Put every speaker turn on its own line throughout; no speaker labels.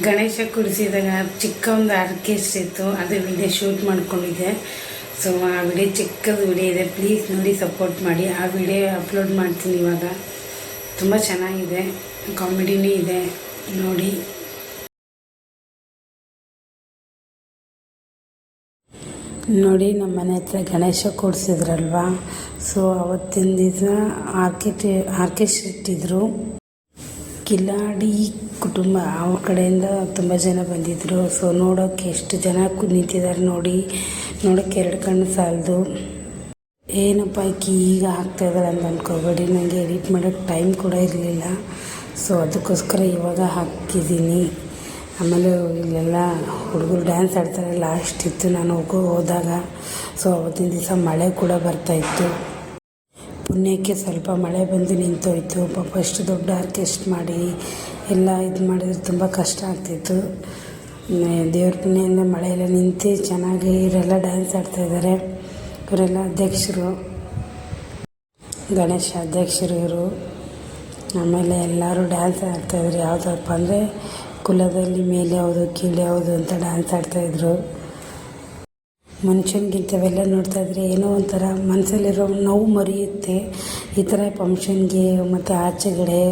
ಗಣೇಶ ಕುಡಿಸಿದಾಗ ಚಿಕ್ಕ ಒಂದು ಆರ್ಕೆಸ್ಟ್ ಇತ್ತು ಅದು ವಿಡಿಯೋ ಶೂಟ್ ಮಾಡ್ಕೊಂಡಿದ್ದೆ. ಸೊ ಆ ವಿಡಿಯೋ ಚಿಕ್ಕದು ವಿಡಿಯೋ ಇದೆ. ಪ್ಲೀಸ್ ನೋಡಿ ಸಪೋರ್ಟ್ ಮಾಡಿ. ಆ ವಿಡಿಯೋ ಅಪ್ಲೋಡ್ ಮಾಡ್ತೀನಿ ಇವಾಗ. ತುಂಬ ಚೆನ್ನಾಗಿದೆ. ಕಾಮಿಡಿನೂ ಇದೆ. ನೋಡಿ. ನೋಡಿ, ನಮ್ಮ ಮನೆ ಹತ್ರ ಗಣೇಶ ಕೂಡಿಸಿದ್ರಲ್ವಾ ಸೊ ಅವತ್ತಿನ ದಿವಸ ಆರ್ಕೆಟ್ ಆರ್ಕೆಸ್ಟ್ರಾ ಇಟ್ಟಿದ್ರು ಕಿಲಾಡಿ ಕುಟುಂಬ ಅವ್ರ ಕಡೆಯಿಂದ ತುಂಬ ಜನ ಬಂದಿದ್ದರು ಸೊ ನೋಡೋಕ್ಕೆ ಎಷ್ಟು ಜನ ನಿಂತಿದ್ದಾರೆ ನೋಡಿ. ನೋಡೋಕ್ಕೆ ಎರಡು ಕಣ್ಣು ಸಾಲದು. ಏನಪ್ಪ ಈಕಿ ಈಗ ಆಗ್ತಾ ಇದ್ದಾರೆ ಅಂತ ಅಂದ್ಕೋಬೇಡಿ ನನಗೆ ಎಡಿಟ್ ಮಾಡೋಕ್ಕೆ ಟೈಮ್ ಕೂಡ ಇರಲಿಲ್ಲ. ಸೊ ಅದಕ್ಕೋಸ್ಕರ ಇವಾಗ ಹಾಕಿದ್ದೀನಿ. ಆಮೇಲೆ ಇಲ್ಲೆಲ್ಲ ಹುಡುಗರು ಡ್ಯಾನ್ಸ್ ಆಡ್ತಾರೆ. ಲಾಸ್ಟ್ ಇತ್ತು ನಾನು ಹೋಗೋ ಹೋದಾಗ. ಸೊ ಅವತ್ತಿನ ದಿವಸ ಮಳೆ ಕೂಡ ಬರ್ತಾಯಿತ್ತು ಪುಣ್ಯಕ್ಕೆ ಸ್ವಲ್ಪ ಮಳೆ ಬಂದು ನಿಂತೋಯ್ತು. ಪಾಪ ಅಷ್ಟು ದೊಡ್ಡ ಆರ್ಕೆಸ್ಟ್ ಮಾಡಿ ಎಲ್ಲ ಇದು ಮಾಡಿದ್ರೆ ತುಂಬ ಕಷ್ಟ ಆಗ್ತಿತ್ತು. ದೇವ್ರ ಪುಣ್ಯದಿಂದ ಮಳೆಯೆಲ್ಲ ನಿಂತು ಚೆನ್ನಾಗಿ ಇವರೆಲ್ಲ ಡ್ಯಾನ್ಸ್ ಆಡ್ತಾಯಿದ್ದಾರೆ ಇವರೆಲ್ಲ ಅಧ್ಯಕ್ಷರು. ಗಣೇಶ ಅಧ್ಯಕ್ಷರು ಇವರು. ಆಮೇಲೆ ಎಲ್ಲರೂ ಡ್ಯಾನ್ಸ್ ಆಡ್ತಾಯಿದ್ರು ಯಾವುದಪ್ಪ ಅಂದರೆ ಕುಲದಲ್ಲಿ ಮೇಲೆ ಯಾವುದು, ಕೀಳು ಯಾವುದು ಅಂತ ಡ್ಯಾನ್ಸ್ ಆಡ್ತಾಯಿದ್ರು ಮನುಷ್ಯನಿಗಿಂತವೆಲ್ಲ ನೋಡ್ತಾ ಇದ್ರೆ ಏನೋ ಒಂಥರ ಮನಸ್ಸಲ್ಲಿರೋ ನೋವು ಮರೆಯುತ್ತೆ. ಈ ಥರ ಫಂಕ್ಷನ್ಗೆ ಮತ್ತು ಆಚೆಗಡೆ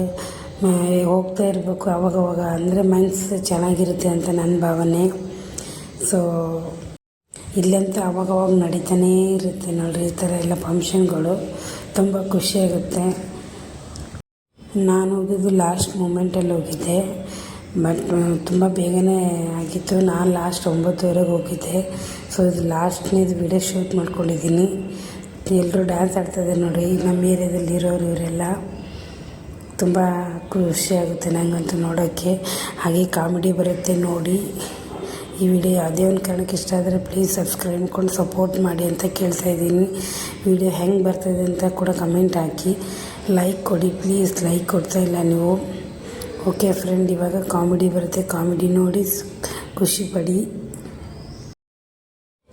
ಹೋಗ್ತಾ ಇರಬೇಕು ಅವಾಗವಾಗ. ಅಂದರೆ ಮನಸ್ಸು ಚೆನ್ನಾಗಿರುತ್ತೆ ಅಂತ ನನ್ನ ಭಾವನೆ. ಸೊ ಇಲ್ಲಂತೂ ಅವಾಗವಾಗ ನಡೀತಾನೇ ಇರುತ್ತೆ ನೋಡ್ರಿ ಈ ಥರ ಎಲ್ಲ ಫಂಕ್ಷನ್ಗಳು. ತುಂಬ ಖುಷಿಯಾಗುತ್ತೆ. ನಾನು ಹೋಗಿದ್ದು ಲಾಸ್ಟ್ ಮೂಮೆಂಟಲ್ಲಿ ಹೋಗಿದ್ದೆ. ಬಟ್ ತುಂಬ ಬೇಗನೆ ಆಗಿತ್ತು. ನಾನು ಲಾಸ್ಟ್ ಒಂಬತ್ತುವರೆಗೆ ಹೋಗಿದ್ದೆ. ಸೊ ಇದು ಲಾಸ್ಟ್ನೇದು ವಿಡಿಯೋ ಶೂಟ್ ಮಾಡ್ಕೊಂಡಿದ್ದೀನಿ. ಎಲ್ಲರೂ ಡ್ಯಾನ್ಸ್ ಆಡ್ತಾಯಿದ್ದಾರೆ ನೋಡಿ, ನಮ್ಮ ಏರಿಯಾದಲ್ಲಿ ಇರೋರು ಇವರೆಲ್ಲ. ತುಂಬ ಖುಷಿಯಾಗುತ್ತೆ ನನಗಂತೂ ನೋಡೋಕ್ಕೆ. ಹಾಗೆ ಕಾಮಿಡಿ ಬರುತ್ತೆ ನೋಡಿ. ಈ ವಿಡಿಯೋ ಯಾವುದೇ ಒಂದು ಕಾರಣಕ್ಕೆ ಇಷ್ಟ ಆದರೆ ಪ್ಲೀಸ್ ಸಬ್ಸ್ಕ್ರೈಬ್ ಮಾಡ್ಕೊಂಡು ಸಪೋರ್ಟ್ ಮಾಡಿ ಅಂತ ಕೇಳ್ತಾ ಇದ್ದೀನಿ. ವಿಡಿಯೋ ಹೆಂಗೆ ಬರ್ತಾಯಿದೆ ಅಂತ ಕೂಡ ಕಮೆಂಟ್ ಹಾಕಿ. ಲೈಕ್ ಕೊಡಿ ಪ್ಲೀಸ್ ಲೈಕ್ ಕೊಡ್ತಾಯಿಲ್ಲ ನೀವು. ಓಕೆ ಫ್ರೆಂಡ್, ಇವಾಗ ಕಾಮಿಡಿ ಬರುತ್ತೆ. ಕಾಮಿಡಿ ನೋಡಿ ಖುಷಿ ಪಡಿ.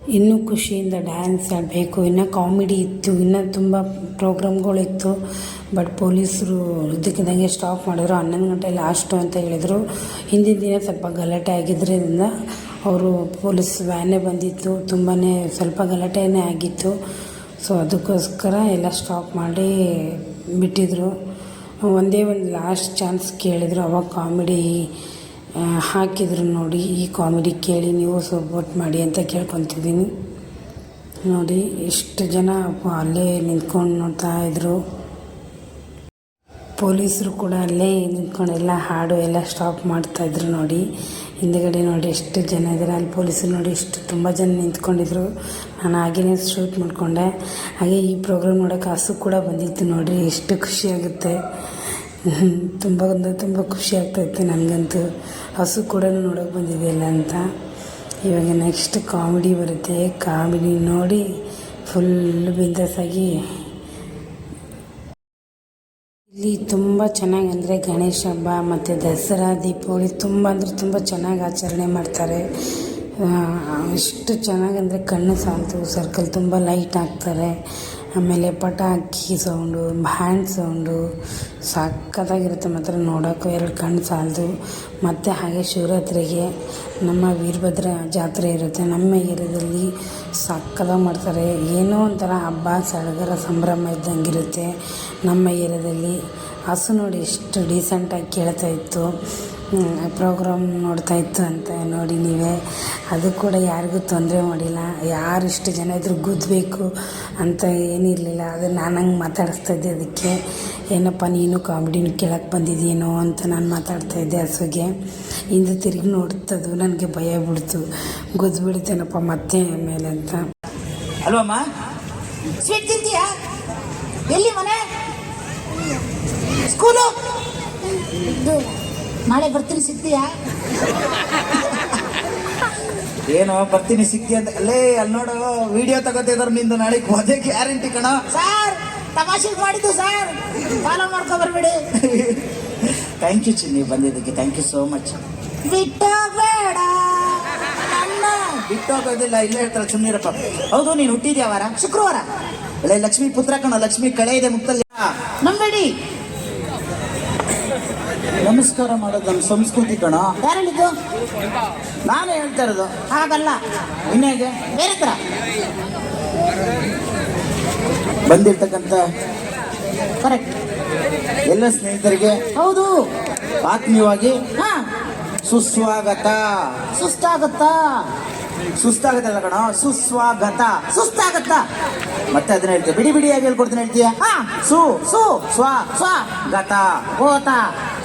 ಇನ್ನೂ ಖುಷಿಯಿಂದ ಡ್ಯಾನ್ಸ್ ಆಡಬೇಕು. ಇನ್ನು ಕಾಮಿಡಿ ಇತ್ತು. ಇನ್ನೂ ತುಂಬ ಪ್ರೋಗ್ರಾಮ್ಗಳಿತ್ತು. ಬಟ್ ಪೊಲೀಸರು ಇದಕ್ಕಿದ್ದಂಗೆ ಸ್ಟಾಪ್ ಮಾಡಿದ್ರು. ಹನ್ನೊಂದು ಗಂಟೆ ಲಾಸ್ಟು ಅಂತ ಹೇಳಿದರು. ಹಿಂದಿನ ದಿನ ಸ್ವಲ್ಪ ಗಲಾಟೆ ಆಗಿದ್ದರಿಂದ ಅವರು ಪೊಲೀಸ್ ವ್ಯಾನೇ ಬಂದಿತ್ತು. ತುಂಬಾ ಸ್ವಲ್ಪ ಗಲಾಟೆನೇ ಆಗಿತ್ತು. ಸೊ ಅದಕ್ಕೋಸ್ಕರ ಎಲ್ಲ ಸ್ಟಾಪ್ ಮಾಡಿ ಬಿಟ್ಟಿದ್ರು. ಒಂದೇ ಒಂದು ಲಾಸ್ಟ್ ಚಾನ್ಸ್ ಕೇಳಿದ್ರು, ಅವಾಗ ಕಾಮಿಡಿ ಹಾಕಿದ್ರು ನೋಡಿ, ಈ ಕಾಮಿಡಿ ಕೇಳಿ ನೀವು ಸಪೋರ್ಟ್ ಮಾಡಿ ಅಂತ ಕೇಳ್ಕೊತಿದ್ದೀನಿ. ನೋಡಿ ಎಷ್ಟು ಜನ ಅಲ್ಲೇ ನಿಂತ್ಕೊಂಡು ನೋಡ್ತಾ ಇದ್ರು. ಪೊಲೀಸರು ಕೂಡ ಅಲ್ಲೇ ನಿಂತ್ಕೊಂಡು ಎಲ್ಲ ಹಾಡು ಎಲ್ಲ ಸ್ಟಾಪ್ ಮಾಡ್ತಾಯಿದ್ರು ನೋಡಿ. ಹಿಂದುಗಡೆ ನೋಡಿ ಎಷ್ಟು ಜನ ಇದ್ದಾರೆ. ಅಲ್ಲಿ ಪೊಲೀಸರು ನೋಡಿ ಎಷ್ಟು ತುಂಬ ಜನ ನಿಂತ್ಕೊಂಡಿದ್ರು. ನಾನು ಹಾಗೇನೆ ಶೂಟ್ ಮಾಡಿಕೊಂಡೆ. ಹಾಗೆ ಈ ಪ್ರೋಗ್ರಾಮ್ ನೋಡೋಕೆ ಹಸು ಕೂಡ ಬಂದಿತ್ತು ನೋಡಿ ಎಷ್ಟು ಖುಷಿಯಾಗುತ್ತೆ ತುಂಬ ಅಂದರೆ ತುಂಬ ಖುಷಿ ಆಗ್ತಾಯಿತ್ತು ನನಗಂತೂ. ಹಸು ಕೂಡ ನೋಡೋಕೆ ಬಂದಿದೆಯಲ್ಲ ಅಂತ. ಇವಾಗ ನೆಕ್ಸ್ಟ್ ಕಾಮಿಡಿ ಬರುತ್ತೆ. ಕಾಮಿಡಿ ನೋಡಿ ಫುಲ್ ಬಿಂದಾಸಾಗಿ ಇಲ್ಲಿ ತುಂಬ ಚೆನ್ನಾಗಿ ಅಂದರೆ ಗಣೇಶ ಹಬ್ಬ, ಮತ್ತು ದಸರಾ, ದೀಪಾವಳಿ ತುಂಬ ಅಂದರೆ ತುಂಬ ಚೆನ್ನಾಗಿ ಆಚರಣೆ ಮಾಡ್ತಾರೆ. ಎಷ್ಟು ಚೆನ್ನಾಗಿ ಅಂದರೆ ಕಣ್ಣು ಸಾಲ್ತು ಸರ್ಕಲ್ ತುಂಬ ಲೈಟ್ ಹಾಕ್ತಾರೆ ಆಮೇಲೆ ಪಟಾಕಿ ಸೌಂಡು ಹ್ಯಾಂಡ್ ಸೌಂಡು ಸಕ್ಕತ್ತಾಗಿರುತ್ತೆ ಮಾತ್ರ ನೋಡೋಕ್ಕೂ ಎರಡು ಕಣ್ಣು ಸಾಲದು. ಮತ್ತು ಹಾಗೆ ಶಿವರಾತ್ರಿಗೆ ನಮ್ಮ ವೀರಭದ್ರ ಜಾತ್ರೆ ಇರುತ್ತೆ. ನಮ್ಮ ಏರಿಯಾದಲ್ಲಿ ಸಕ್ಕತ್ತಾಗಿ ಮಾಡ್ತಾರೆ. ಏನೋ ಒಂಥರ ಹಬ್ಬ, ಸಡಗರ, ಸಂಭ್ರಮ ಇದ್ದಂಗೆ ಇರುತ್ತೆ ನಮ್ಮ ಏರಿಯಾದಲ್ಲಿ ಹಸು ನೋಡಿ ಎಷ್ಟು ಡೀಸೆಂಟಾಗಿ ಕೇಳ್ತಾ ಇತ್ತು. ಪ್ರೋಗ್ರಾಮ್ ನೋಡ್ತಾ ಇತ್ತು ಅಂತ ನೋಡಿ ನೀವೇ. ಅದು ಕೂಡ ಯಾರಿಗೂ ತೊಂದರೆ ಮಾಡಿಲ್ಲ. ಯಾರು ಇಷ್ಟು ಜನ ಇದ್ರೂ ಗುದ್ದಬೇಕು ಅಂತ ಏನಿರಲಿಲ್ಲ. ಅದು ನಾನು ಹಂಗೆ ಮಾತಾಡಿಸ್ತಾ ಇದ್ದೆ ಅದಕ್ಕೆ. ಏನಪ್ಪ ನೀನು ಕಾಮಿಡಿನ ಕೇಳಕ್ಕೆ ಬಂದಿದ್ದೀನೋ ಅಂತ ನಾನು ಮಾತಾಡ್ತಾ ಇದ್ದೆ ಹಸುಗೆ. ಹಿಂದೆ ತಿರುಗಿ ನೋಡ್ತದು. ನನಗೆ ಭಯ ಬಿಡ್ತು. ಗುದ್ದುಬಿಡ್ತೇನಪ್ಪ ಮತ್ತೆ ಮೇಲೆ ಅಂತ.
ಅಲ್ವಮ್ಮ
ಸ್ವೀಟ್ ತಿಂತೀಯಾ? ಎಲ್ಲಿ ಮನೆ? ಸ್ಕೂಲು? ನಾಳೆ ಬರ್ತೀನಿ ಸಿಗ್ತೀಯಾ?
ಏನೋ ಬರ್ತೀನಿ ಸಿಕ್ತಿ ಅಂತ. ಅಲ್ಲೇ ಅಲ್ಲಿ ನೋಡು ವಿಡಿಯೋ ತಗೋತಿದ್ರು ನಿಂದು ನಾಳೆ. ಹೋದೆ ಗ್ಯಾರಂಟಿ ಕಣ.
ಸರ್ ತಮಾಷೆ ಮಾಡಿದ್ದು ಸರ್ ಫಾಲೋ ಮಾಡ್ಕೊ ಬರ್ಬೇಡಿ.
ಥ್ಯಾಂಕ್ ಯು ಚಿನ್ನಿ ಬಂದಿದ್ದಕ್ಕೆ. ಥ್ಯಾಂಕ್ ಯು ಸೋ ಮಚ್
ಬಿಟ್ಟೋಗ್ಬೇಡ. ಬಿಟ್ಟೋಗೋದಿಲ್ಲ ನನ್ನ
ಬಿಟ್ಟು ಹೋಗೋದಿಲ್ಲ ಇಲ್ಲೇ ಹೇಳ್ತಾರೆ ಸುಮ್ಮನಿರಪ್ಪ ಹೌದು ನೀನು ಹುಟ್ಟಿದ್ಯಾ ವಾರ?
ಶುಕ್ರವಾರ.
ಅಲ್ಲೇ ಲಕ್ಷ್ಮಿ ಪುತ್ರ ಕಣ. ಲಕ್ಷ್ಮಿ ಕಳೆ ಇದೆ ಮುಕ್ತಲ್ಲಿ.
ನಂಬೇಡಿ.
ನಮಸ್ಕಾರ ಮಾಡೋದು ನಮ್ಮ ಸಂಸ್ಕೃತಿ ಕಣ.
ಯಾರಿದ್ದು
ನಾನೇ ಹೇಳ್ತಾ ಇರೋದು.
ಹಾಗಲ್ಲ.
ಇನ್ನೇಗೆ
ಬೇರೆ ತರ
ಬಂದಿರ್ತಕ್ಕಂಥ
ಕರೆಕ್ಟ್
ಎಲ್ಲ ಸ್ನೇಹಿತರಿಗೆ
ಹೌದು.
ಆತ್ಮೀಯವಾಗಿ
ಹಾ.
ಸುಸ್ವಾಗತ.
ಸುಸ್ತಾಗತ್ತ?
ಸುಸ್ತಾಗತ್ತಲ್ಲ ಕಣ? ಸುಸ್ವಾಗತ.
ಸುಸ್ತಾಗತ್ತ?
ಮತ್ತೆ ಅದನ್ನ ಹೇಳ್ತೀಯ? ಬಿಡಿ ಬಿಡಿಯಾಗಿ ಹೇಳ್ಕೊಡ್ತೀನಿ ಹೇಳ್ತೀಯ?
ಹಾ.
ಸು.
ಸು.
ಸ್ವ
ಸ್ವ.
ಗತ
ಗೋತ